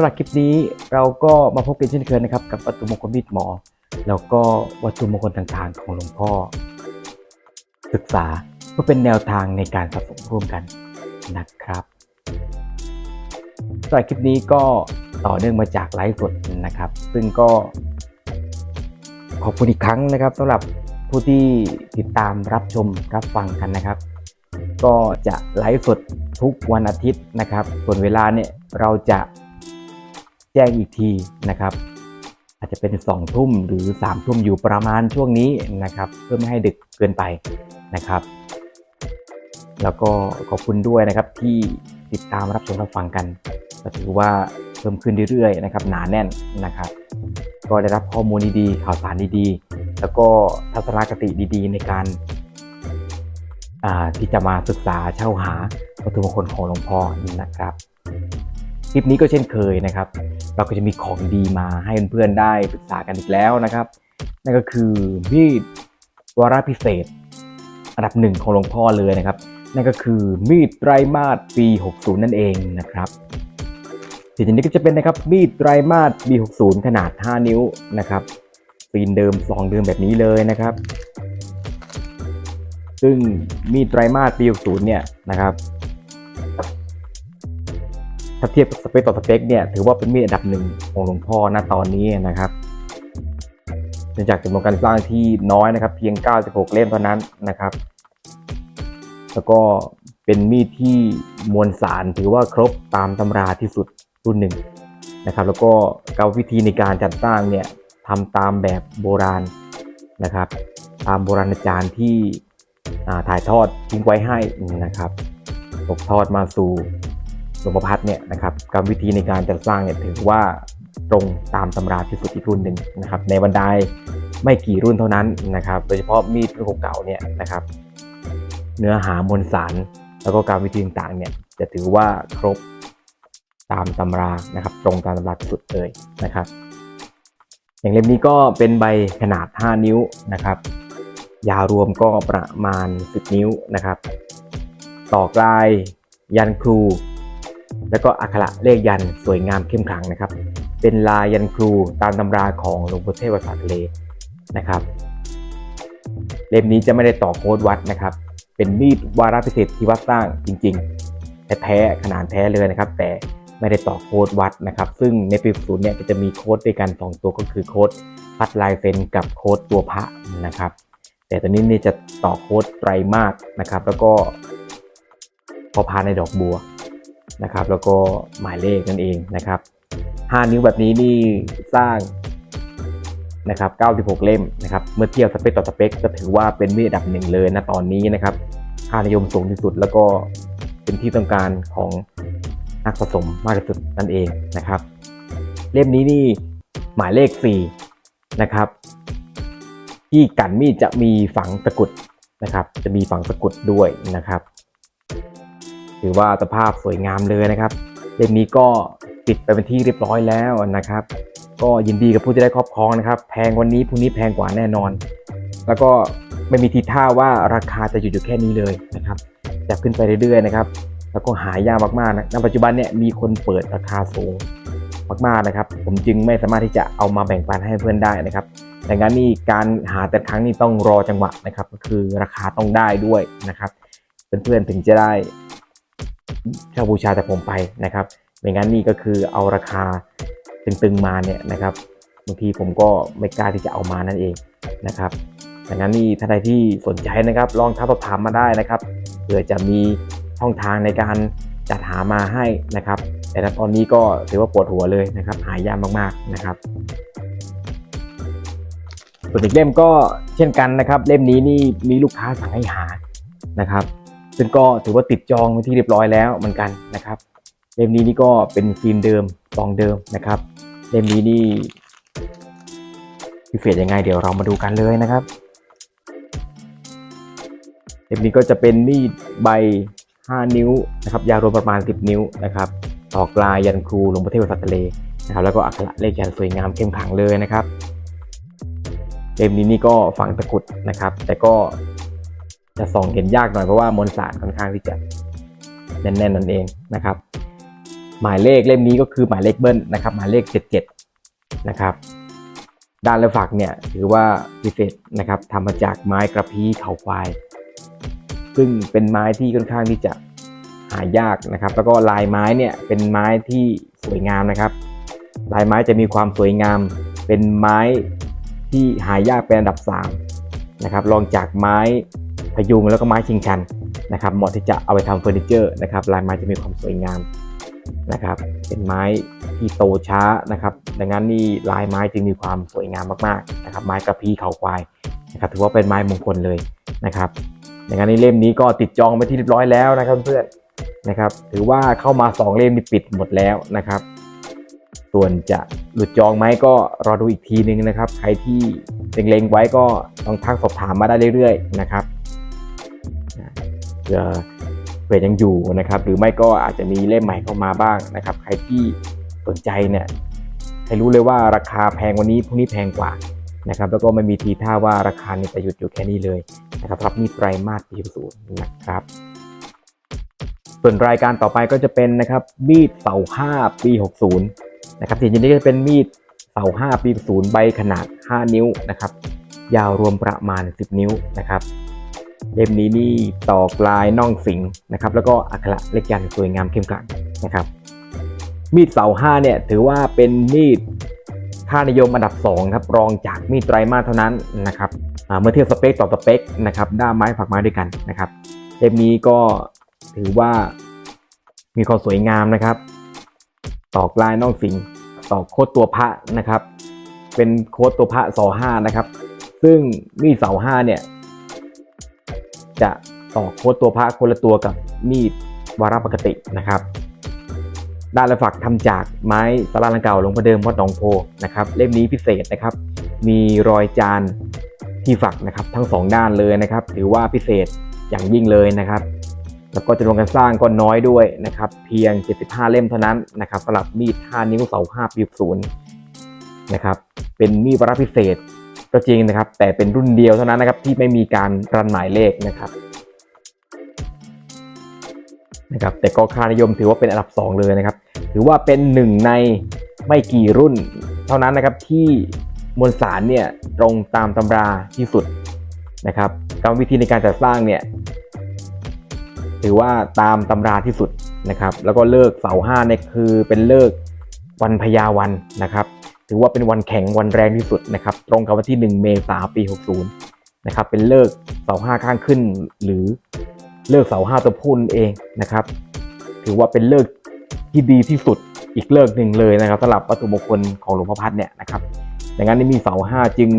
ำหรับคลิปนี้เราก็มาพบกันเช่นเคยนะครับ กับวัตถุมงคลมีดหมอ แล้วก็วัตถุมงคลต่างๆ ของหลวงพ่อ ศึกษาเพื่อเป็นแนวทางในการสะสมร่วมกันนะครับสำหรับคลิปนี้ก็ต่อเนื่องมาจากไลฟ์สดนะครับ ซึ่งก็ ขอบคุณอีกครั้งนะครับสำหรับผู้ที่ติดตามรับชมรับฟังกันนะครับ ก็จะไลฟ์สดทุกวันอาทิตย์นะครับ ส่วนเวลาเนี่ยเราจะ แจ้งอีกทีนะครับ อาจจะเป็น2องทุ่มหรือ3ามทุ่มอยู่ประมาณช่วงนี้นะครับ เพื่อไม่ให้ดึกเกินไปนะครับ แล้วก็ขอบคุณด้วยนะครับที่ติดตามรับชมรับฟังกันก็ถือว่าเพิ่มขึ้นเรื่อยๆนะครับหนาแน่นนะครับ ก็ได้รับข้อมูลดีๆข่าวสารดีๆ แล้วก็ทัศนคติดีๆ ในการอ่าที่จะมาศึกษาเช่าหาวัตถุมงคลของหลวงพ่อนะครับ คลิปนี้ก็เช่นเคยนะครับ เราก็จะมีของดีมาให้เพื่อนๆได้ศึกษากันอีกแล้วนะครับ นั่นก็คือมีดวาระพิเศษ อันดับหนึ่งของหลวงพ่อเลยนะครับ นั่นก็คือมีดไตรมาสปี 60 นั่นเองนะครับสิ่งนี้ก็จะเป็นนะครับมีดไตรมาสปี 60 ขนาด 5 นิ้วนะครับฟีนเดิม2เดิมแบบนี้เลยนะครับ ซึ่งมีดไตรมาสปี 60 เนี่ยนะครับ ถ้าเทียบกับสเปคต่อสเปคเนี่ยถือว่าเป็นมีดอันดับหนึ่งของหลวงพ่อณตอนนี้นะครับเนื่องจากจำนวนการสร้างที่น้อยนะครับ เพียง 96 เล่มเท่านั้นนะครับ แล้วก็เป็นมีดที่มวลสารถือว่าครบตามตำราที่สุดรุ่นหนึ่งนะครับ แล้วก็กรรมวิธีในการจัดสร้างเนี่ยทำตามแบบโบราณนะครับ ตามโบราณอาจารย์ที่ถ่ายทอดทิ้งไว้ให้นะครับตกทอดมาสู่ ลวงพ่อพัดเนี่ยนะครับกรรมวิธีในการจัดสร้างเนี่ยถือว่าตรงตามตำราที่สุดอีกรุ่นหนึ่งนะครับในบรรดาไม่กี่รุ่นเท่านั้นนะครับ โดยเฉพาะมีดรุ่นเก่าเนี่ยนะครับ เนื้อหามวลสาร แล้วก็การวิธีต่างๆเนี่ยจะถือว่าครบตามตำรานะครับ ตรงตามตำราที่สุดเลยนะครับ อย่างเล่มนี้ก็เป็นใบขนาด 5 นิ้วนะครับ ยาวรวมก็ประมาณ 10 นิ้วนะครับ ต่อกลายยันครู แล้วก็อักขระเลขยันสวยงามเข้มขลังนะครับ เป็นลายยันครูตามตำราของหลวงพ่อเทพวัดสาทะเลนะครับ เล่มนี้จะไม่ได้ต่อโค้ดวัดนะครับ เป็นมีดวาระพิเศษที่วัดสร้างจริงๆแท้ๆขนาดแท้เลยนะครับ แต่ไม่ได้ต่อโค้ดวัดนะครับ ซึ่งในปีศูนย์เนี่ยจะมีโค้ดด้วยกันสองตัวก็คือโค้ดพัดลายเซนกับโค้ดตัวพระนะครับ แต่ตัวนี้นี่จะต่อโค้ดไตรมาสนะครับ แล้วก็พอพานในดอกบัว นะครับ แล้วก็หมายเลขนั่นเองนะครับ 5 นิ้วแบบนี้นี่สร้างนะครับ 96 เล่มนะครับ เมื่อเทียบสเปคต่อสเปคก็ถือว่าเป็นมีดอันดับหนึ่งเลยนะตอนนี้นะครับ ค่านิยมสูงที่สุดแล้วก็เป็นที่ต้องการของนักสะสมมากที่สุดนั่นเองนะครับ เล่มนี้นี่หมายเลข 4 นะครับ ที่กันมีดจะมีฝังตะกุดนะครับ จะมีฝังตะกุดด้วยนะครับ ถือว่าสภาพสวยงามเลยนะครับเล่มนี้ก็ปิดไปเป็นที่เรียบร้อยแล้วนะครับ ก็ยินดีกับผู้ที่ได้ครอบครองนะครับ แพงวันนี้พรุ่งนี้แพงกว่าแน่นอน แล้วก็ไม่มีทีท่าว่าราคาจะหยุดอยู่แค่นี้เลยนะครับจะขึ้นไปเรื่อยๆนะครับ แล้วก็หายากมากๆนะณปัจจุบันเนี่ยมีคนเปิดราคาสูงมากๆนะครับ ผมจึงไม่สามารถที่จะเอามาแบ่งปันให้เพื่อนได้นะครับดังนั้นนี่การหาแต่ครั้งนี้ต้องรอจังหวะนะครับ ก็คือราคาต้องได้ด้วยนะครับ เพื่อนๆถึงจะได้ เช่าบูชาจากผมไปนะครับไม่งั้นนี่ก็คือเอาราคาตึงๆมาเนี่ยนะครับบางทีผมก็ไม่กล้าที่จะเอามานั่นเองนะครับดังนั้นนี่ถ้าใดที่สนใจนะครับ ลองทักสอบถามมาได้นะครับเผื่อจะมีช่องทางในการจัดหามาให้นะครับ แต่ตอนนี้ก็ถือว่าปวดหัวเลยนะครับ หายากมากๆนะครับส่วนอีกเล่มก็เช่นกันนะครับ เล่มนี้นี่มีลูกค้าสั่งให้หานะครับ ซึ่งก็ถือว่าติดจองเป็นที่เรียบร้อยแล้วเหมือนกันนะครับ เล่มนี้นี่ก็เป็นฟิล์มเดิมซองเดิมนะครับ เล่มนี้นี่พิเศษยังไง เดี๋ยวเรามาดูกันเลยนะครับ เล่มนี้ก็จะเป็นมีดใบ 5 นิ้วนะครับ ยาวรวมประมาณ 10 นิ้วนะครับต่อกลายยันครูหลวงพ่อเทพสัตว์ทะเลนะครับ แล้วก็อักขระเลขยันสวยงามเข้มขังเลยนะครับเล่มนี้นี่ก็ฝังตะกุดนะครับ แต่ก็ จะส่องเห็นยากหน่อยเพราะว่ามวลสารค่อนข้างที่จะแน่นๆนั่นเองนะครับ หมายเลขเล่มนี้ก็คือหมายเลขเบิ้ลนะครับ หมายเลข 77 นะครับ ด้านและฝักเนี่ยถือว่าพิเศษนะครับทำมาจากไม้กระพี้เขาควาย ซึ่งเป็นไม้ที่ค่อนข้างที่จะหายากนะครับ แล้วก็ลายไม้เนี่ยเป็นไม้ที่สวยงามนะครับ ลายไม้จะมีความสวยงาม เป็นไม้ที่หายากเป็นอันดับ3นะครับรองจากไม้ พยุงแล้วก็ไม้ชิงชันนะครับเหมาะที่จะเอาไปทำเฟอร์นิเจอร์นะครับลายไม้จะมีความสวยงามนะครับเป็นไม้ที่โตช้านะครับ ดังนั้นนี่ลายไม้จึงมีความสวยงามมากๆนะครับไม้กระพี้เขาควายนะครับถือว่าเป็นไม้มงคลเลยนะครับดังนั้นในเล่มนี้ก็ติดจองไปที่เรียบร้อยแล้วนะครับเพื่อนนะครับถือว่าเข้ามา 2 เล่มนี่ปิดหมดแล้วนะครับส่วนจะหลุดจองไหมก็รอดูอีกทีนึงนะครับ ใครที่เล็งๆไว้ก็ต้องทักสอบถามมาได้เรื่อยๆนะครับ เผื่อเผื่อยังอยู่นะครับ หรือไม่ก็อาจจะมีเล่มใหม่เข้ามาบ้างนะครับ ใครที่สนใจเนี่ยให้รู้เลยว่าราคาแพงวันนี้พรุ่งนี้แพงกว่านะครับ แล้วก็ไม่มีทีท่าว่าราคาเนี่ยจะหยุดอยู่แค่นี้เลยนะครับรับมีดไตรมาสปีศูนย์นะครับ ส่วนรายการต่อไปก็จะเป็นนะครับมีดเสา5ปี60นะครับสีนี้จะเป็นมีดเสา5ปี0ใบขนาด 5 นิ้วนะครับ ยาวรวมประมาณ 10 นิ้วนะครับ เล่มนี้นี่ตอกลายน่องสิงนะครับ แล้วก็อักขระเลขยันสวยงามเข้มขลังนะครับ มีดเสา5เนี่ยถือว่าเป็นมีดค่านิยมอันดับ2ครับรองจากมีดไตรมาสเท่านั้นนะครับเมื่อเทียบสเปคต่อสเปคนะครับด้ามไม้ฝักไม้ด้วยกันนะครับเล่มนี้ก็ถือว่ามีความสวยงามนะครับ ตอกลายน่องสิงตอกโคตรตัวพระนะครับ เป็นโค้ดตัวพระสอห้านะครับ ซึ่งมีดเสาห้าเนี่ย จะตอกโค้ดตัวพระคนละตัวกับมีดวาระปกตินะครับด้านละฝักทำจากไม้สาราลังเก่าหลวงพ่อเดิมวัดหนองโพนะครับเล่มนี้พิเศษนะครับ มีรอยจานที่ฝักนะครับทั้งสองด้านเลยนะครับ ถือว่าพิเศษอย่างยิ่งเลยนะครับ แล้วก็จำนวนการสร้างก็น้อยด้วยนะครับ เพียง 75 เล่มเท่านั้นนะครับสำหรับมีด5นิ้วเสา5ปีศูนย์นะครับ เป็นมีดวาระพิเศษ ก็จริงนะครับ แต่เป็นรุ่นเดียวเท่านั้นนะครับที่ไม่มีการรันหมายเลขนะครับนะครับแต่ก็ค่านิยมถือว่าเป็นอันดับ 2 เลยนะครับ ถือว่าเป็นหนึ่งในไม่กี่รุ่น เท่านั้นนะครับที่มวลสารเนี่ยตรงตามตำราที่สุดนะครับกรรมวิธีในการจัดสร้างเนี่ยถือว่าตามตำราที่สุดนะครับ แล้วก็เลิกเสาห้าเนี่ยคือเป็นเลิกวันพญาวันนะครับ ถือว่าเป็นวันแข็งวันแรงที่สุดนะครับ ตรงกับวันที่ 1 เมษายนปี 60 นะครับ เป็นเลิกเสาห้าข้างขึ้น หรือเลิกเสาห้าตัวพุ่นเองนะครับ ถือว่าเป็นเลิกที่ดีที่สุดอีกเลิกหนึ่งเลยนะครับสำหรับวัตถุมงคลของหลวงพ่อพัดเนี่ยนะครับดังนั้นในมีเสาห้าจึง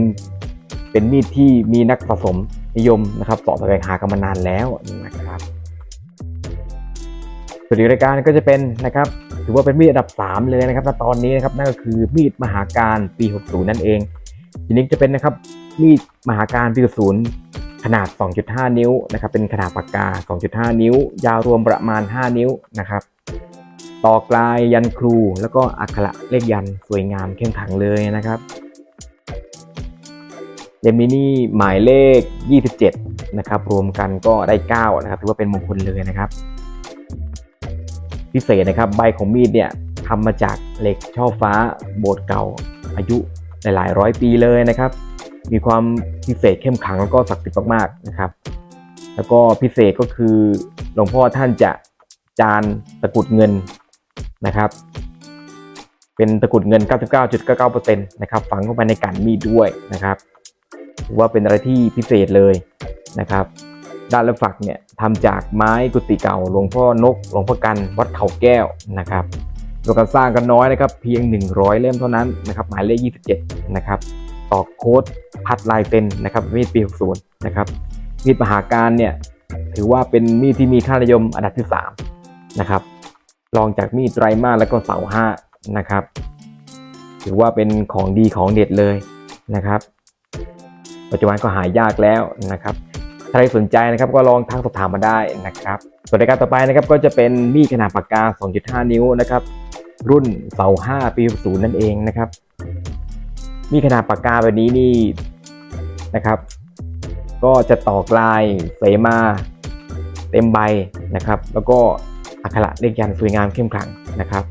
เป็นมีดที่มีนักสะสมนิยมนะครับสาะแสวงหากันมานานแล้วนะครับส่วนอีกรายการก็จะเป็นนะครับ ถือว่าเป็นมีดอันดับ 3 เลยนะครับณตอนนี้นะครับนั่นก็คือมีดมหาการปี 60 นั่นเองทีนี้จะเป็นนะครับมีดมหาการปี 60 ขนาด 2.5 นิ้วนะครับเป็นขนาดปากกา 2.5 นิ้ว ยาวรวมประมาณ 5 นิ้วนะครับต่อกลายยันครู แล้วก็อักขระเลขยันสวยงามเข้มขังเลยนะครับเดมินี่หมายเลข 27 นะครับ รวมกันก็ได้ 9 นะครับถือว่าเป็นมงคลเลยนะครับ พิเศษนะครับ ใบของมีดเนี่ยทำมาจากเหล็กช่อฟ้าโบสถ์เก่า อายุหลายร้อยปีเลยนะครับ มีความพิเศษเข้มขลังแล้วก็ศักดิ์สิทธิ์มากๆนะครับ แล้วก็พิเศษก็คือหลวงพ่อท่านจะจานตะกุดเงินนะครับ เป็นตะกุดเงิน 99.99%นะครับฝังเข้าไปในกันมีดด้วยนะครับถือว่าเป็นอะไรที่พิเศษเลยนะครับ ด้านละฝักเนี่ยทำจากไม้กุฏิเก่าหลวงพ่อนกหลวงพ่อกันวัดเขาแก้วนะครับโดยการสร้างกันน้อยนะครับเพียง 100 เล่มเท่านั้นนะครับหมายเลข 27 นะครับต่อโค้ดพัดลายเซ็นนะครับมีดปี 60 นะครับมีดมหาการเนี่ยถือว่าเป็นมีดที่มีค่านิยมอันดับที่3นะครับรองจากมีดไตรมาสแล้วก็เสาห้านะครับถือว่าเป็นของดีของเด็ดเลยนะครับ ปัจจุบันก็หายากแล้วนะครับ ใครสนใจนะครับก็ลองทักสอบถามมาได้นะครับส่วนรายการต่อไปนะครับก็จะเป็นมีดขนาดปากกา 2.5 นิ้วนะครับรุ่นเสา5ปี60นั่นเองนะครับ มีขนาดปากกาแบบนี้นี่นะครับ ก็จะตอกลายเสมาเต็มใบนะครับ แล้วก็อักขระเลขยันสวยงามเข้มขลังนะครับ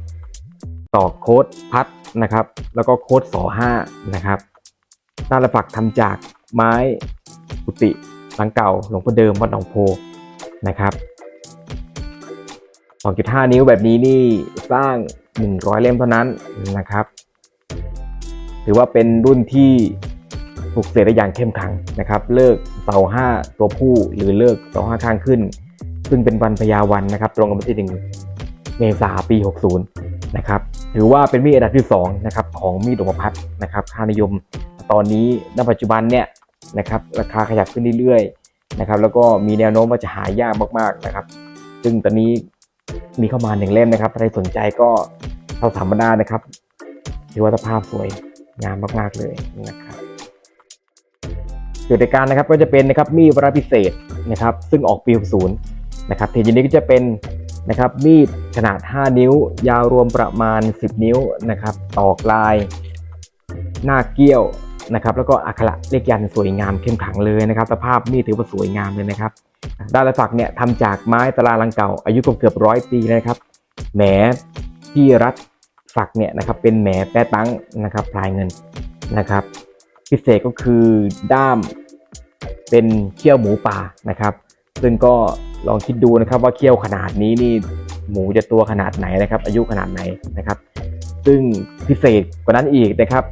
ต่อโค้ดพัดนะครับ แล้วก็โค้ดสอ5นะครับหน้าละฝักทำจากไม้กุฏิ หลังเก่าหลวงพ่อเดิมวัดหนองโพนะครับ2.5 นิ้วแบบนี้นี่สร้าง 100 เล่มเท่านั้นนะครับ ถือว่าเป็นรุ่นที่ปลุกเสกได้อย่างเข้มขังนะครับ เลิกเสาห้าตัวผู้หรือเลิกเสาห้าข้างขึ้น ซึ่งเป็นวันพยาวันนะครับ ตรงกับวันที่หนึ่งเมษาปี 60 นะครับ ถือว่าเป็นมีดอันดับที่2นะครับของมีดหลวงพัดนะครับ ค่านิยมตอนนี้ณปัจจุบันเนี่ย นะครับราคาขยับขึ้นเรื่อยๆนะครับแล้วก็มีแนวโน้มว่าจะหายากมากๆนะครับ ซึ่งตอนนี้มีเข้ามาหนึ่งเล่มนะครับถ้าใครสนใจก็เข้าถามมาได้นะครับถือว่าสภาพสวยงามมากๆเลยนะครับส่วนรายการนะครับก็จะเป็นนะครับมีดวระพิเศษนะครับ ซึ่งออกปี60นะครับเทจินี้ก็จะเป็นนะครับมีดขนาด 5 นิ้ว ยาวรวมประมาณ 10 นิ้วนะครับตอกลาย หน้าเกี้ยว นะครับแล้วก็อักขระเลขยันสวยงามเข้มขังเลยนะครับ สภาพมีดถือว่าสวยงามเลยนะครับด้านละฝักเนี่ยทำจากไม้ตะลาลังเก่า อายุเกือบร้อยปีนะครับแหมที่รัดฝักเนี่ยนะครับเป็นแหมแป้ตั้งนะครับพลายเงินนะครับ พิเศษก็คือด้ามเป็นเขี้ยวหมูป่านะครับ ซึ่งก็ลองคิดดูนะครับว่าเขี้ยวขนาดนี้นี่หมูจะตัวขนาดไหนนะครับ อายุขนาดไหนนะครับ ซึ่งพิเศษกว่านั้นอีกนะครับ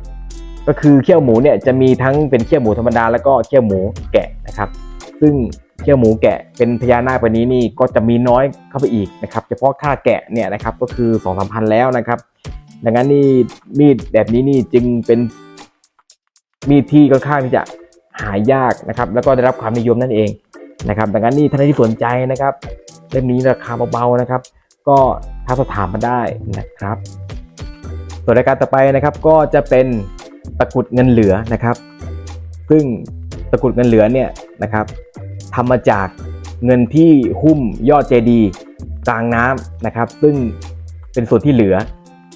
ก็คือเขี้ยวหมูเนี่ยจะมีทั้งเป็นเขี้ยวหมูธรรมดาแล้วก็เขี้ยวหมูแกะนะครับ ซึ่งเขี้ยวหมูแกะเป็นพญานาคแบบนี้นี่ก็จะมีน้อยเข้าไปอีกนะครับ เฉพาะค่าแกะเนี่ยนะครับก็คือ2องสามพันแล้วนะครับดังนั้นนี่มีดแบบนี้นี่จึงเป็นมีดที่ค่อนข้างที่จะหายากนะครับ แล้วก็ได้รับความนิยมนั่นเองนะครับ ดังนั้นนี่ท่านที่สนใจนะครับเล่มนี้ราคาเบาๆนะครับ ก็ทักสอบถามมาได้นะครับ ส่วนรายการต่อไปนะครับก็จะเป็น ตะกรุดเงินเหลือนะครับ ซึ่งตะกรุดเงินเหลือเนี่ยนะครับทำมาจากเงินที่หุ้มยอดเจดีย์กลางน้ำนะครับ ซึ่งเป็นส่วนที่เหลือ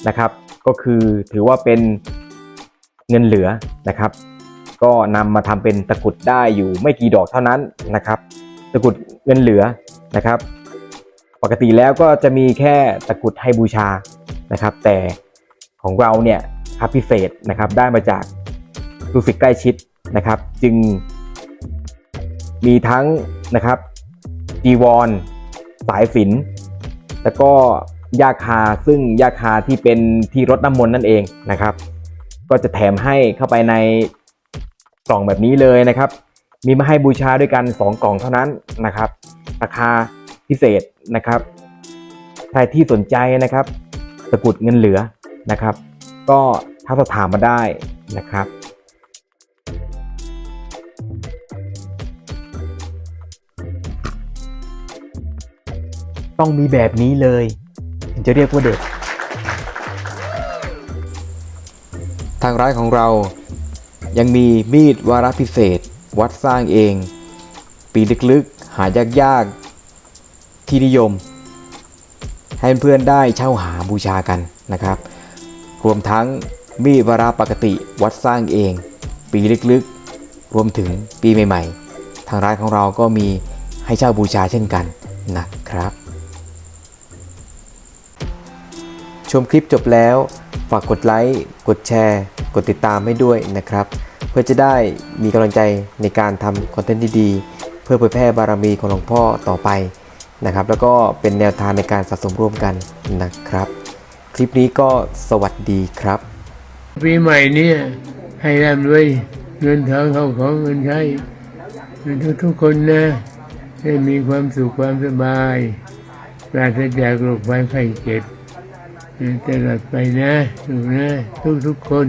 นะครับ ก็คือถือว่าเป็นเงินเหลือนะครับ ก็นำมาทำเป็นตะกรุดได้อยู่ไม่กี่ดอกเท่านั้นนะครับ ตะกรุดเงินเหลือนะครับ ปกติแล้วก็จะมีแค่ตะกรุดให้บูชานะครับ แต่ของเราเนี่ย ครับพิเศษนะครับได้มาจากลูกศิษย์ใกล้ชิดนะครับ จึงมีทั้งนะครับจีวร สายฝินแล้วก็ยาคาซึ่งยาคาที่เป็นที่รดน้ำมนต์นั่นเองนะครับ ก็จะแถมให้เข้าไปในกล่องแบบนี้เลยนะครับ มีมาให้บูชาด้วยกัน 2 กล่องเท่านั้นนะครับ ราคาพิเศษนะครับ ใครที่สนใจนะครับตะกรุดเงินเหลือนะครับ ก็ ทักสอบถามมาได้นะครับ ต้องมีแบบนี้เลยถึงจะเรียกว่าเด็ดทางร้านของเรายังมีมีดวาระพิเศษ วัดสร้างเอง ปีลึกๆ หายากๆ ที่นิยม ให้เพื่อนได้เช่าหาบูชากันนะครับ รวมทั้ง มีวาระปกติวัดสร้างเอง ปีลึกๆ รวมถึงปีใหม่ๆ ทางร้านของเราก็มีให้เช่าบูชาเช่นกันนะครับ ชมคลิปจบแล้ว ฝากกดไลค์ กดแชร์ กดติดตามให้ด้วยนะครับ เพื่อจะได้มีกำลังใจในการทำคอนเทนต์ดีๆ เพื่อเผยแพร่บารมีของหลวงพ่อต่อไปนะครับ แล้วก็เป็นแนวทางในการสะสมร่วมกันนะครับ คลิปนี้ก็สวัสดีครับ ปีใหม่เนี่ยให้ร่ำรวยเงินทองเข้าของเงินใช้ทุกทุกคนนะให้มีความสุขความสบายปราศจากโรคภัยไข้เจ็บตลอดไปนะถูกนะทุกทุกคน